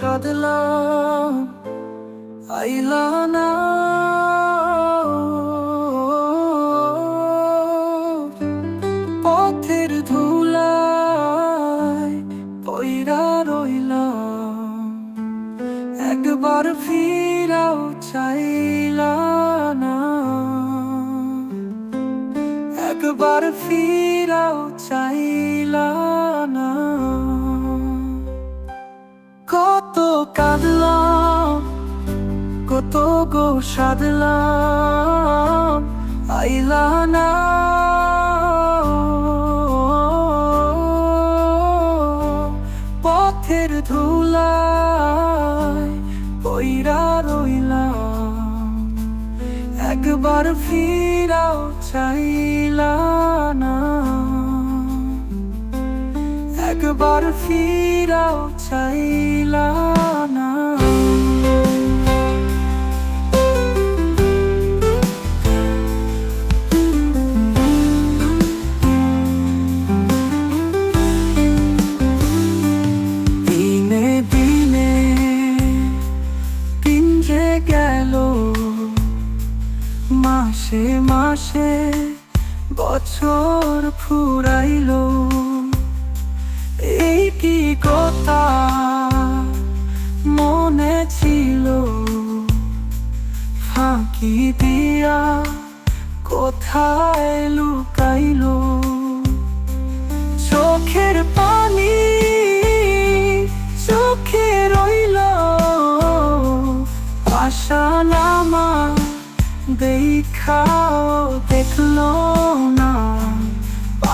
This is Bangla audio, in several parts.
সাধলাম আইলা না। পথের ধুলায় পয়রা রইলাম একবার ফিরাও চাইলা না। একবার ফিরাও চাইলা গো সাধলাম, আইলা না। পথের ধুলায় পইরা রইলাম, একবার ফিরাও চাইলা না। একবার ফিরাও চাইলা না। মাসে মাসে বছর ফুরাইলো। এই কি কথা? মনে ছিল ফাঁকি দিয়া কোথায় লুকাইলো? চোখের পানি দেখাও দেখল না।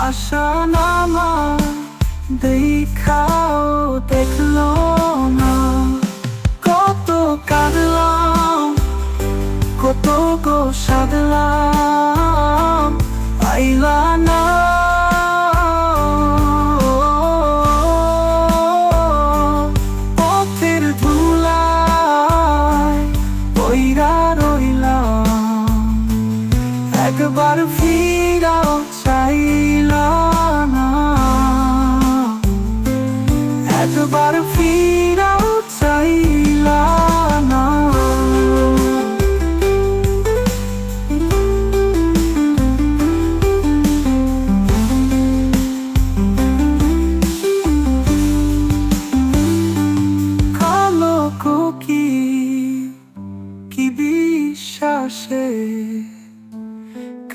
আশা নামা দেখাও দেখল না। কত কাঁদলাম, কত গো সাদলাম পাইলা না একবার ফিরাও চাইলা না। একবার ফিরাও চাইলা না। কালো কুকি কি বিশ্বাসে?